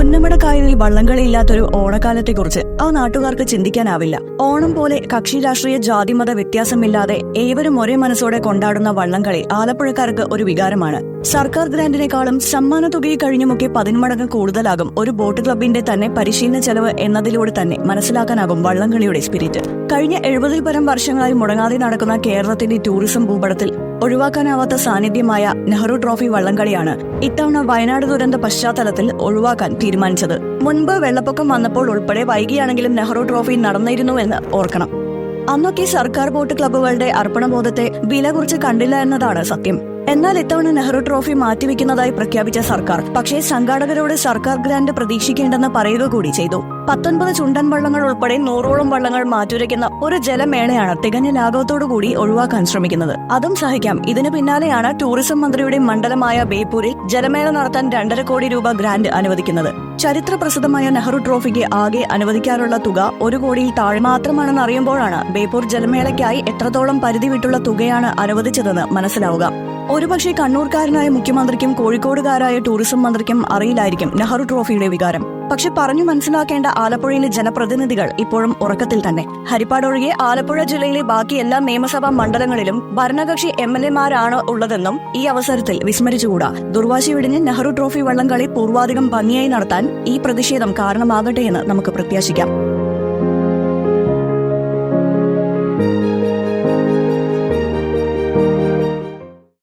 പുന്നമടക്കായലിൽ വള്ളംകളിയില്ലാത്തൊരു ഓണക്കാലത്തെക്കുറിച്ച് ആ നാട്ടുകാർക്ക് ചിന്തിക്കാനാവില്ല. ഓണം പോലെ കക്ഷി രാഷ്ട്രീയ ജാതിമത വ്യത്യാസമില്ലാതെ ഏവരും ഒരേ മനസ്സോടെ കൊണ്ടാടുന്ന വള്ളംകളി ആലപ്പുഴക്കാർക്ക് ഒരു വികാരമാണ്. സർക്കാർ ഗ്രാന്റിനേക്കാളും സമ്മാന തുകയിൽ കഴിഞ്ഞുമൊക്കെ പതിന്മടങ്ങ് കൂടുതലാകും ഒരു ബോട്ട് ക്ലബിന്റെ തന്നെ പരിശീലന ചെലവ് എന്നതിലൂടെ തന്നെ മനസ്സിലാക്കാനാകും വള്ളംകളിയുടെ സ്പിരിറ്റ്. കഴിഞ്ഞ എഴുപതിൽ പരം വർഷങ്ങളായി മുടങ്ങാതെ നടക്കുന്ന കേരളത്തിന്റെ ടൂറിസം ഭൂപടത്തിൽ ഒഴിവാക്കാനാവാത്ത സാന്നിധ്യമായ നെഹ്റു ട്രോഫി വള്ളംകളിയാണ് ഇത്തവണ വയനാട് ദുരന്ത പശ്ചാത്തലത്തിൽ ഒഴിവാക്കാൻ തീരുമാനിച്ചത്. മുൻപ് വെള്ളപ്പൊക്കം വന്നപ്പോൾ ഉൾപ്പെടെ വൈകിയാണെങ്കിലും നെഹ്റു ട്രോഫി നടന്നിരുന്നു എന്ന് ഓർക്കണം. അന്നൊക്കെ സർക്കാർ ബോട്ട് ക്ലബ്ബുകളുടെ അർപ്പണബോധത്തെ വില കുറിച്ച് കണ്ടില്ല എന്നതാണ് സത്യം. എന്നാൽ ഇത്തവണ നെഹ്റു ട്രോഫി മാറ്റിവെക്കുന്നതായി പ്രഖ്യാപിച്ച സർക്കാർ പക്ഷേ സംഘാടകരോട് സർക്കാർ ഗ്രാന്റ് പ്രതീക്ഷിക്കേണ്ടെന്ന് പറയുക കൂടി ചെയ്തു. പത്തൊൻപത് ചുണ്ടൻ വള്ളങ്ങൾ ഉൾപ്പെടെ നൂറോളം വള്ളങ്ങൾ മാറ്റുരയ്ക്കുന്ന ഒരു ജലമേളയാണ് തികഞ്ഞ ലാഘവത്തോടുകൂടി ഒഴിവാക്കാൻ ശ്രമിക്കുന്നത്. അതും സഹിക്കാം. ഇതിനു പിന്നാലെയാണ് ടൂറിസം മന്ത്രിയുടെ മണ്ഡലമായ ബേപ്പൂരിൽ ജലമേള നടത്താൻ രണ്ടര കോടി രൂപ ഗ്രാന്റ് അനുവദിക്കുന്നത്. ചരിത്ര പ്രസിദ്ധമായ നെഹ്റു ട്രോഫിക്ക് ആകെ അനുവദിക്കാറുള്ള തുക ഒരു കോടിയിൽ താഴെ മാത്രമാണെന്ന് അറിയുമ്പോഴാണ് ബേപ്പൂർ ജലമേളയ്ക്കായി എത്രത്തോളം പരിധി വിട്ടുള്ള തുകയാണ് അനുവദിച്ചതെന്ന് മനസ്സിലാവുക. ഒരുപക്ഷെ കണ്ണൂർക്കാരനായ മുഖ്യമന്ത്രിക്കും കോഴിക്കോടുകാരായ ടൂറിസം മന്ത്രിക്കും അറിയില്ലായിരിക്കും നെഹ്റു ട്രോഫിയുടെ വികാരം. പക്ഷെ പറഞ്ഞു മനസ്സിലാക്കേണ്ട ആലപ്പുഴയിലെ ജനപ്രതിനിധികൾ ഇപ്പോഴും ഉറക്കത്തിൽ തന്നെ. ഹരിപ്പാട് ഒഴികെ ആലപ്പുഴ ജില്ലയിലെ ബാക്കി എല്ലാ നിയമസഭാ മണ്ഡലങ്ങളിലും ഭരണകക്ഷി എം എൽ എമാരാണ് ഉള്ളതെന്നും ഈ അവസരത്തിൽ വിസ്മരിച്ചുകൂടാ. ദുർവാശി വിടിഞ്ഞ് നെഹ്റു ട്രോഫി വള്ളംകളി പൂർവാധികം ഭംഗിയായി നടത്താൻ ഈ പ്രതിഷേധം കാരണമാകട്ടെ എന്ന് നമുക്ക് പ്രത്യാശിക്കാം.